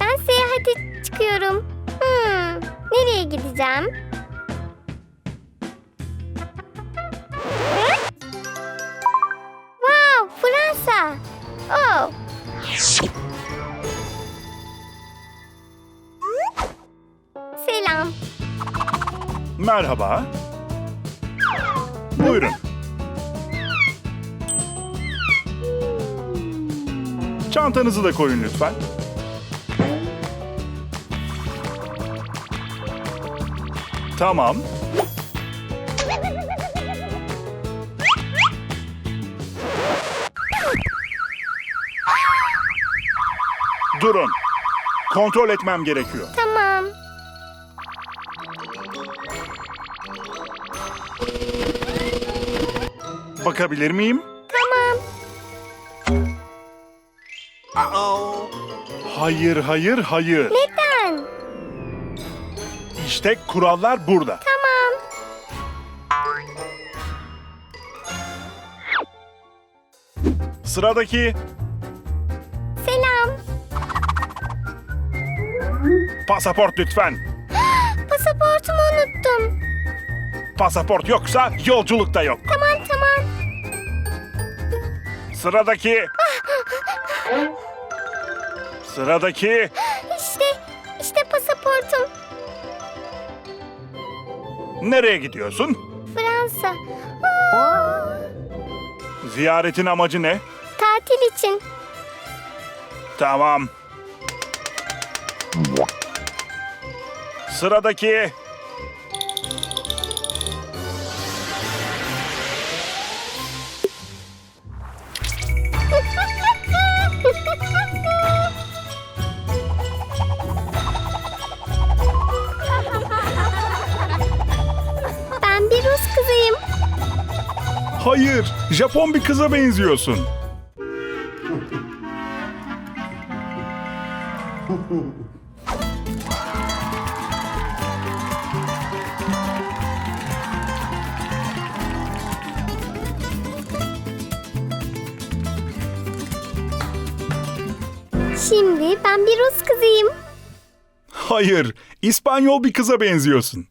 Ben seyahate çıkıyorum. Hmm, nereye gideceğim? Wow, Fransa. Oh. Selam. Merhaba. Buyurun. Çantanızı da koyun lütfen. Tamam. Durun. Kontrol etmem gerekiyor. Tamam. Bakabilir miyim? Hayır, hayır, hayır. Neden? İşte kurallar burada. Tamam. Sıradaki Selam. pasaport lütfen. Pasaportumu unuttum. Pasaport yoksa yolculuk da yok. Tamam tamam. Sıradaki. Sıradaki. İşte, işte pasaportum. Nereye gidiyorsun? Fransa. Aa, Ziyaretin amacı ne? tatil için. Tamam. Sıradaki. Hayır, Japon bir kıza benziyorsun. Şimdi ben bir Rus kızıyım. Hayır, İspanyol bir kıza benziyorsun.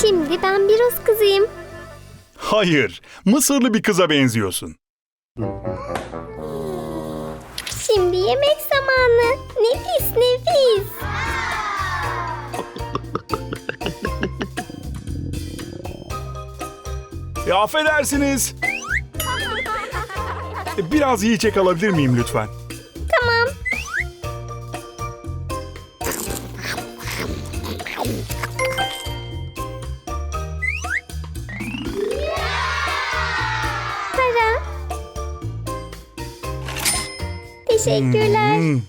Şimdi ben bir Rus kızıyım. Hayır, Mısırlı bir kıza benziyorsun. Şimdi yemek zamanı. Nefis nefis. E, affedersiniz. E, Biraz yiyecek alabilir miyim lütfen? Tamam. Teşekkürler. Hmm.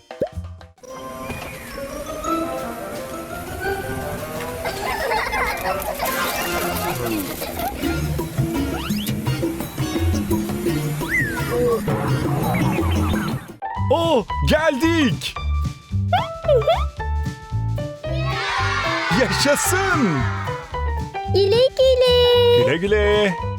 Oh, geldik. Yaşasın. Güle güle. Güle güle.